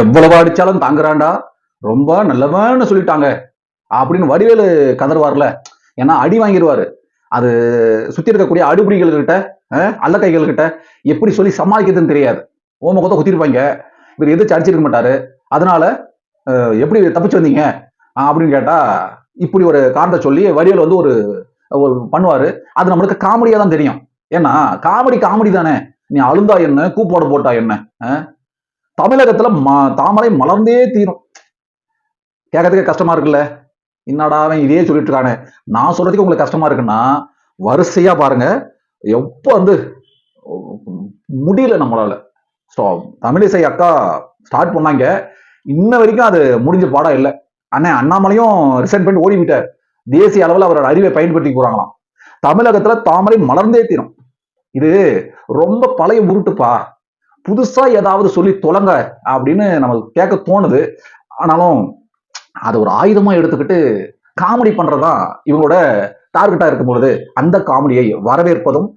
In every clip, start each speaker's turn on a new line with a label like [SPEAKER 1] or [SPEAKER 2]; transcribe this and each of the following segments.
[SPEAKER 1] எவ்வளவு அடிச்சாலும் தாங்குறாண்டா ரொம்ப நல்லவன்னு சொல்லிட்டாங்க. அப்படின்னு வடிவேலு கதறுவார்ல. ஏன்னா அடி வாங்கிடுவாரு அது சுத்தி இருக்கக்கூடிய அடுபிடிகள் கிட்ட அல்ல கைகள் கிட்ட எப்படி சொல்லி சமாளிக்கிறதுன்னு தெரியாது. ஓம கொத்த குத்திருப்பாங்க. இவர் எதிர்த்து அடிச்சிருக்க மாட்டாரு. அதனால எப்படி தப்பிச்சு வந்தீங்க? அப்படின்னு கேட்டா இப்படி ஒரு காரணத்தை சொல்லி வடிவேல் வந்து ஒரு ஒரு பண்ணுவாரு. அது நம்மளுக்கு காமெடியா தான் தெரியும். ஏன்னா காமெடி காமெடி தானே. நீ அழுந்தா என்ன? கூப்போட போட்டா என்ன? தமிழகத்துல ம- தாமரை மலர்ந்தே தீரும். கேட்கறதுக்கே கஷ்டமா இருக்குல்ல? என்னடா அவன் இதே சொல்லிட்டு இருக்கானே? நான் சொல்றதுக்கு உங்களுக்கு கஷ்டமா இருக்குன்னா வரிசையா பாருங்க. எப்போ வந்து முடியல நம்மளால. ஸோ தமிழிசை அக்கா ஸ்டார்ட் பண்ணாங்க. இன்ன வரைக்கும் அது முடிஞ்ச பாடம் இல்லை. அண்ணே அண்ணாமலையும் ரிசைன் பண்ணி ஓடி விட்டார் தேசிய அளவில் அவரோட அறிவை பயன்படுத்தி போறாங்களாம். தமிழகத்துல தாமரை மலர்ந்தே தீரும். இது ரொம்ப பழைய உருட்டுப்பா. புதுசா ஏதாவது சொல்லி தொலங்க அப்படின்னு நமக்கு கேட்க தோணுது. ஆனாலும் அதை ஒரு ஆயுதமா எடுத்துக்கிட்டு காமெடி பண்றதா இவங்களோட டார்கெட்டா இருக்கும் பொழுது அந்த காமெடியை வரவேற்பதும்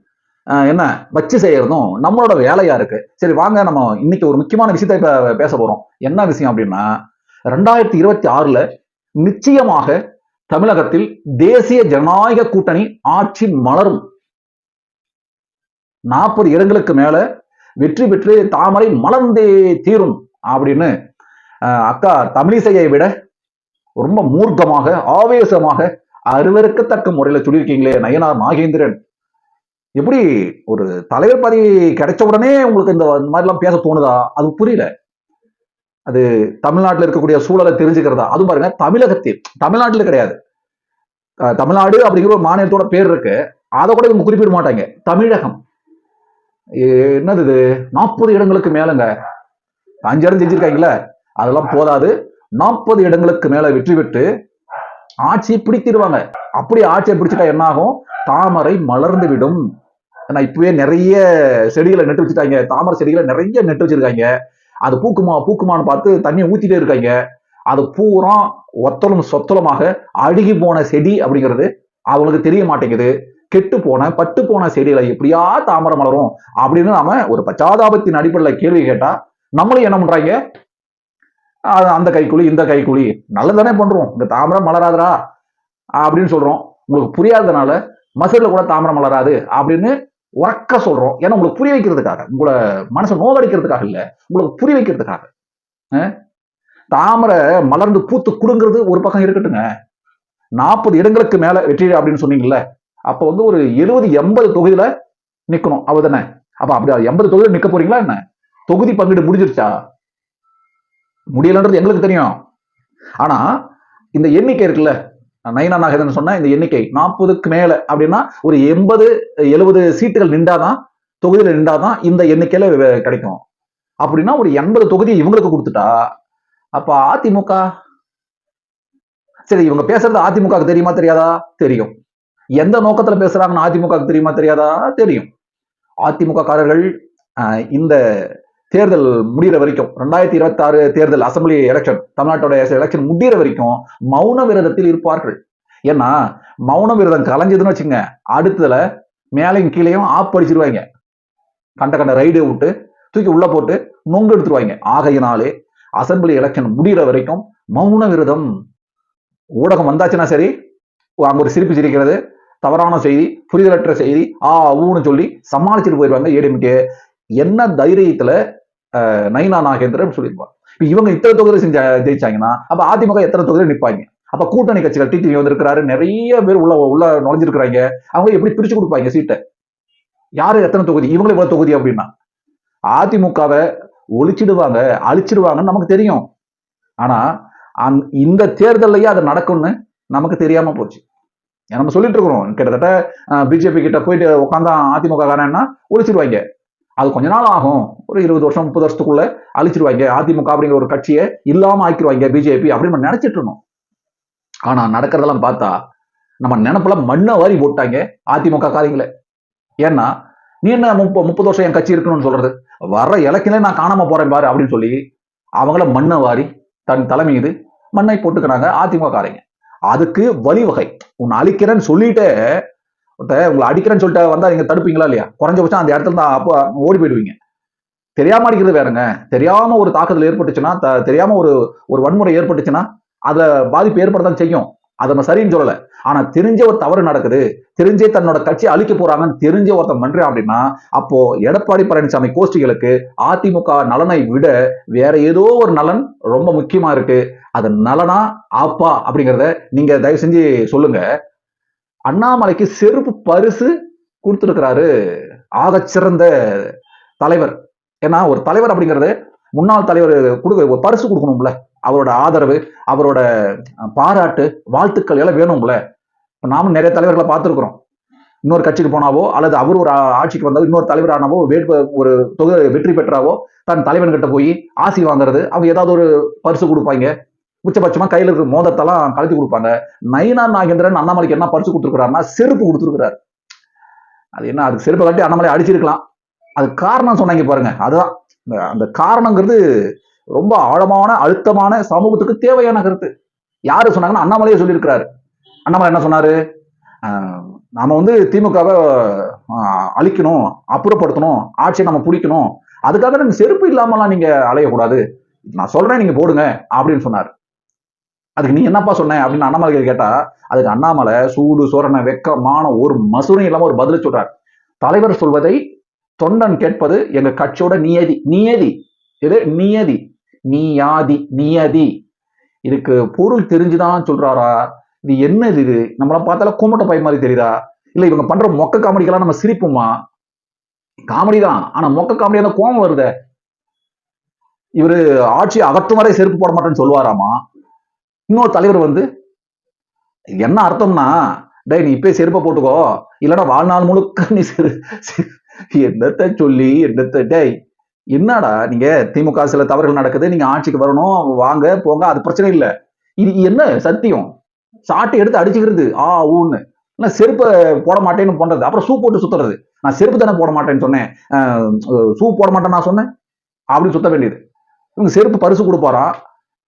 [SPEAKER 1] ஆஹ், என்ன வச்சு செய்யறதும் நம்மளோட வேலையா இருக்கு. சரி வாங்க நம்ம இன்னைக்கு ஒரு முக்கியமான விஷயத்தை பேச போறோம். என்ன விஷயம் அப்படின்னா ரெண்டாயிரத்தி இருபத்தி ஆறுல நிச்சயமாக தமிழகத்தில் தேசிய ஜனநாயக கூட்டணி ஆட்சி மலரும். நாற்பது இடங்களுக்கு மேல வெற்றி பெற்று தாமரை மலர்ந்தே தீரும் அப்படின்னு ஆஹ், அக்கா தமிழிசையை விட ரொம்ப மூர்க்கமாக ஆவேசமாக அருவருக்கத்தக்க முறையில சொல்லியிருக்கீங்களே நயனார் நாகேந்திரன் எப்படி ஒரு தலைவர் பதவி கிடைச்ச உடனே உங்களுக்கு இந்த இந்த மாதிரிலாம் பேச தோணுதா? அது புரியல. அது தமிழ்நாட்டில் இருக்கக்கூடிய சூழலை தெரிஞ்சுக்கிறதா? அது பாருங்க தமிழகத்தில் தமிழ்நாட்டில் கிடையாது. தமிழ்நாடு அப்படிங்கிற ஒரு மாநிலத்தோட பேர் இருக்கு. அதை கூட இவங்க குறிப்பிட மாட்டாங்க. தமிழகம். என்னது இது? நாற்பது இடங்களுக்கு மேலங்க. அஞ்சு இடம் ஜெயிச்சிருக்காங்கல்ல அதெல்லாம் போதாது. நாற்பது இடங்களுக்கு மேல வெற்றி பெற்று ஆட்சியை பிடித்திருவாங்க. அப்படி ஆட்சியை பிடிச்சிட்டா என்ன ஆகும் தாமரை மலர்ந்து விடும் ஏன்னா இப்பவே நிறைய செடிகளை நட்டு வச்சுட்டாங்க. தாமரை செடிகளை நிறைய நெட்டு வச்சிருக்காங்க. அது பூக்குமா பூக்குமான்னு பார்த்து தண்ணியை ஊத்திட்டே இருக்காங்க. அது பூரா ஒத்தலும் சொத்தலமாக அழுகி போன செடி அப்படிங்கிறது அவங்களுக்கு தெரிய மாட்டேங்குது. கெட்டு போன பட்டு போன செடிகளை எப்படியா தாமரை மலரும் அப்படின்னு நாம ஒரு பச்சாதாபத்தின் அடிப்படையில் கேள்வி கேட்டா நம்மளும் என்ன பண்றாங்க? அந்த கைக்குழி இந்த கைக்குழி நல்லதானே பண்றோம். இந்த தாமரை மலராதரா அப்படின்னு சொல்றோம். உங்களுக்கு புரியாததுனால மசூர்ல கூட தாமரை மலராது அப்படின்னு உறக்க சொல்றோம். ஏன்னா உங்களுக்கு புரிய வைக்கிறதுக்காக உங்களை மனசை நோவடிக்கிறதுக்காக இல்ல உங்களுக்கு புரிய வைக்கிறதுக்காக. தாமரை மலர்ந்து பூத்து குடுங்கிறது ஒரு பக்கம் இருக்கட்டுங்க. நாற்பது இடங்களுக்கு மேல வெற்றி அப்படின்னு சொன்னீங்கல்ல அப்போ வந்து ஒரு எழுபது எண்பது தொகுதியில நிக்கணும். அவதானே அப்ப அப்படி எண்பது தொகுதியில் நிக்க போறீங்களா என்ன? தொகுதி பங்கீடு முடிஞ்சிருச்சா? முடியலன்றது எங்களுக்கு தெரியும். ஆனா இந்த எண்ணிக்கை இருக்குல்ல நயனா நாகதன் சொன்ன இந்த எண்ணிக்கை நாற்பதுக்கு மேல அப்படின்னா ஒரு எண்பது எழுபது சீட்டுகள் நின்றாதான் தொகுதியில நின்றாதான் இந்த எண்ணிக்கையில கிடைக்கும். அப்படின்னா ஒரு எண்பது தொகுதி இவங்களுக்கு கொடுத்துட்டா அப்ப அதிமுக? சரி இவங்க பேசுறது அதிமுக தெரியுமா தெரியாதா? தெரியும். எந்த நோக்கத்துல பேசுறாங்கன்னு அதிமுகவுக்கு தெரியுமா தெரியாதா? தெரியும். அதிமுக காரர்கள் ஆஹ், இந்த தேர்தல் முடிகிற வரைக்கும் ரெண்டாயிரத்தி இருபத்தி ஆறு தேர்தல் அசம்பிளி எலெக்ஷன் தமிழ்நாட்டோட எலெக்ஷன் முடிகிற வரைக்கும் மௌன விரதத்தில் இருப்பார்கள். ஏன்னா மௌன விரதம் கலைஞ்சதுன்னு வச்சுங்க அடுத்ததுல மேலையும் கீழேயும் ஆப் அடிச்சிருவாங்க கண்ட கண்ட ரைடு விட்டு தூக்கி உள்ள போட்டு நொங்கு எடுத்துருவாங்க. ஆகையினாலே அசம்பிளி எலெக்ஷன் முடிகிற வரைக்கும் மௌன விரதம் ஊடகம் வந்தாச்சுன்னா சரி அங்க ஒரு சிரிப்பு சிரிக்கிறது தவறான செய்தி புரிதலற்ற செய்தி ஆ ஊன்னு சொல்லி சமாளிச்சுட்டு போயிடுவாங்க ஏடிஎம்கே. என்ன தைரியத்துல நைனா நாகேந்திரன் சொல்லியிருப்பாங்க. இப்ப இவங்க இத்தனை தொகுதியில் செஞ்ச ஜெயிச்சாங்கன்னா அப்போ அதிமுக எத்தனை தொகுதியில் நிற்பாங்க அப்போ கூட்டணி கட்சிகள் டிடிவி வந்திருக்கிறாரு நிறைய பேர் உள்ள உள்ள நுழைஞ்சிருக்கிறாங்க. அவங்க எப்படி பிரிச்சு கொடுப்பாங்க சீட்டை? யாரு எத்தனை தொகுதி? இவங்களும் இவ்வளவு தொகுதி அப்படின்னா அதிமுகவை ஒழிச்சிடுவாங்க அழிச்சிடுவாங்கன்னு நமக்கு தெரியும். ஆனா அந் இந்த தேர்தல்லையே அது நடக்கும்னு நமக்கு தெரியாம போச்சு. நம்ம சொல்லிட்டு இருக்கிறோம். கிட்டத்தட்ட பிஜேபி கிட்ட போயிட்டு உட்காந்தா அதிமுக காரன்னா ஒழிச்சிருவாங்க. அது கொஞ்ச நாள் ஆகும். ஒரு இருபது வருஷம் முப்பது வருஷத்துக்குள்ள அழிச்சிருவாங்க. அதிமுக அப்படிங்கிற ஒரு கட்சியை இல்லாம ஆக்கிடுவாங்க பிஜேபி அப்படின்னு நம்ம நினைச்சிட்டு இருந்தோம். ஆனா நடக்கிறதெல்லாம் பார்த்தா நம்ம நினப்புல மண்ணை வாரி போட்டாங்க அதிமுக காரியங்களை ஏன்னா நீ என்ன முப்ப முப்பது வருஷம் என் கட்சி இருக்கணும்னு சொல்றது? வர்ற இலக்கிலே நான் காணாம போறேன் பாரு அப்படின்னு சொல்லி அவங்கள மண்ணை வாரி தன் தலைமை இது மண்ணை போட்டுக்கிறாங்க அதிமுக காரங்க. அதுக்கு வழிவகை. உன்னை அழிக்கிறேன்னு சொல்லிட்டு உங்களை அடிக்கிறேன்னு சொல்லிட்டு வந்தா நீங்க தடுப்பீங்களா இல்லையா? குறைஞ்சபட்சம் அந்த இடத்துல தான் அப்போ ஓடி போயிடுவீங்க. தெரியாம அடிக்கிறது வேறங்க. தெரியாம ஒரு தாக்குதல் ஏற்பட்டுச்சுன்னா தெரியாம ஒரு ஒரு வன்முறை ஏற்பட்டுச்சுன்னா அதை பாதிப்பு ஏற்படத்தான் செய்யும். அதை நம்ம சரின்னு சொல்லலை. ஆனா தெரிஞ்ச ஒரு தவறு நடக்குது. தெரிஞ்சே தன்னோட கட்சியை அழிக்க போறாங்கன்னு தெரிஞ்ச ஒருத்தன் பண்றான் அப்படின்னா அப்போ எடப்பாடி பழனிசாமி கோஷ்டிகளுக்கு அதிமுக நலனை விட வேற ஏதோ ஒரு நலன் ரொம்ப முக்கியமா இருக்கு. அது நலனா ஆப்பா அப்படிங்கிறத நீங்க தயவு செஞ்சு சொல்லுங்க. அண்ணாமலைக்கு செருப்பு பரிசு கொடுத்துருக்கிறாரு. ஆகச்சிறந்த தலைவர். ஏன்னா ஒரு தலைவர் அப்படிங்கிறது முன்னாள் தலைவர் கொடுக்க ஒரு பரிசு கொடுக்கணும்ல. அவரோட ஆதரவு அவரோட பாராட்டு வாழ்த்துக்கள் எல்லாம் வேணும்ல. இப்போ நாமும் நிறைய தலைவர்களை பார்த்துருக்குறோம். இன்னொரு கட்சிக்கு போனாவோ அல்லது அவர் ஒரு ஆட்சிக்கு வந்தாவோ இன்னொரு தலைவர் ஆனாவோ வேட்பு ஒரு தொகு வெற்றி பெற்றாவோ தன் தலைவன்கிட்ட போய் ஆசி வாங்குறது அவங்க ஏதாவது ஒரு பரிசு கொடுப்பாங்க. உச்சபட்சமா கையில இருக்கிற மோதத்தெல்லாம் கழட்டி கொடுப்பாங்க. நயினா நாகேந்திரன் அண்ணாமலைக்கு என்ன பரிசு கொடுத்துருக்காருன்னா செருப்பு கொடுத்துருக்கிறாரு. அது என்ன அதுக்கு செருப்பை கட்டி அண்ணாமலை அடிச்சிருக்கலாம். அது காரணம் சொன்னாங்க பாருங்க. அதுதான். இந்த- அந்த காரணங்கிறது ரொம்ப ஆழமான அழுத்தமான சமூகத்துக்கு தேவையான கருத்து. யாரு சொன்னாங்கன்னா அண்ணாமலையே சொல்லியிருக்கிறாரு. அண்ணாமலை என்ன சொன்னாரு? நாம வந்து திமுகவை அழிக்கணும் அப்புறப்படுத்தணும் ஆட்சியை நம்ம பிடிக்கணும். அதுக்காக நீங்க செருப்பு இல்லாமலாம் நீங்க அலையக்கூடாது. நான் சொல்றேன் நீங்க போடுங்க அப்படின்னு சொன்னார். அதுக்கு நீ என்னப்பா சொன்ன அப்படின்னு அண்ணாமலை கேட்டா அதுக்கு அண்ணாமலை சூடு சோரண வெக்கமான ஒரு மசூரம் இல்லாம ஒரு பதில் சொல்றார். தலைவர் சொல்வதை தொண்டன் கேட்பது எங்க கட்சியோட நியதி நியதி. இது நியதி. நீயாதி நியதி. இதுக்கு பொருள் தெரிஞ்சுதான் சொல்றாரா? இது என்னது இது? நம்மள பார்த்தால கூமட்ட பை மாதிரி தெரியுதா? இல்ல இவங்க பண்ற மொக்க காமெடிக்கெல்லாம் நம்ம சிரிப்போமா? காமெடி தான். ஆனா மொக்க காமெடியா கோபம் வருதே. இவரு ஆட்சி அகற்றும் வரை செருப்பு போட மாட்டேன்னு சொல்லுவாராமா? இன்னொரு தலைவர் வந்து என்ன அர்த்தம்னா டேய் நீ இப்பயே செருப்பை போட்டுக்கோ. இல்லைன்னா வாழ்நாள் முழுக்க நீ செரு என்னத்த சொல்லி என்னத்த டேய் என்னடா நீங்க திமுக சில தவறுகள் நடக்குது நீங்க ஆட்சிக்கு வரணும் வாங்க போங்க அது பிரச்சனை இல்லை. இது என்ன சத்தியம்? சாட்டை எடுத்து அடிச்சுக்கிறது ஆ ஊன்னு. இல்ல செருப்பை போட மாட்டேன்னு பண்றது அப்புறம் ஷூ போட்டு சுத்துறது. நான் செருப்பு தானே போட மாட்டேன்னு சொன்னேன். ஷூ போட மாட்டேன் நான் சொன்னேன். அப்படின்னு சுத்த வேண்டியது. இவங்க செருப்பு பரிசு கொடுப்பாரான்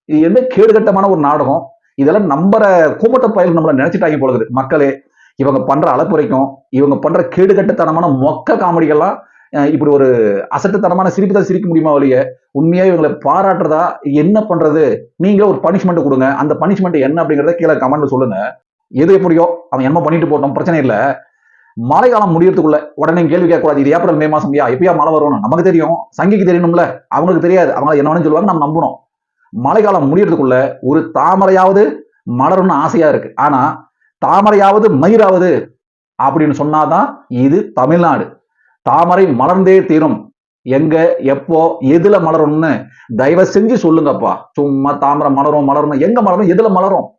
[SPEAKER 1] இது என்ன கேடுகட்டமான ஒரு நாடகம்? இதெல்லாம் நம்புற கூமட்ட பயல் நம்மள நினைச்சிட்டாக்கி போகுது மக்களே இவங்க பண்ற அளப்புரைக்கும் இவங்க பண்ற கேடுகட்டத்தனமான மொக்க காமெடிகள்லாம் இப்படி ஒரு அசட்டுத்தனமான சிரிப்பு தான் சிரிக்க முடியுமா வழிய உண்மையா இவங்களை பாராட்டுறதா? என்ன பண்றது? நீங்களே ஒரு பனிஷ்மெண்ட் கொடுங்க. அந்த பனிஷ்மெண்ட் என்ன அப்படிங்கறத கீழே கமெண்ட்ல சொல்லுங்க. எது எப்படியோ அவன் என்ன பண்ணிட்டு போட்டோம் பிரச்சனை இல்ல. மழை காலம் முடியறதுக்குள்ள உடனே கேள்வி கேட்கக்கூடாது. இது ஏப்ரல் மே மாசம் எப்பயா மழை வரும்னு நமக்கு தெரியும். சங்கிக்கு தெரியணும்ல. அவங்களுக்கு தெரியாது. அவங்க என்ன வேணும்னு சொல்லுவாங்க நம்ம நம்பணும். மழை காலம் முடியறதுக்குள்ள ஒரு தாமரையாவது மலரும்னு ஆசையா இருக்கு. ஆனா தாமரையாவது மயிராவது அப்படின்னு சொன்னாதான் இது தமிழ்நாடு. தாமரை மலர்ந்தே தீரும். எங்க எப்போ எதுல மலரும்னு தயவு செஞ்சு சொல்லுங்கப்பா. சும்மா தாமரை மலரும் மலரும் எங்க மலரும் எதுல மலரும்?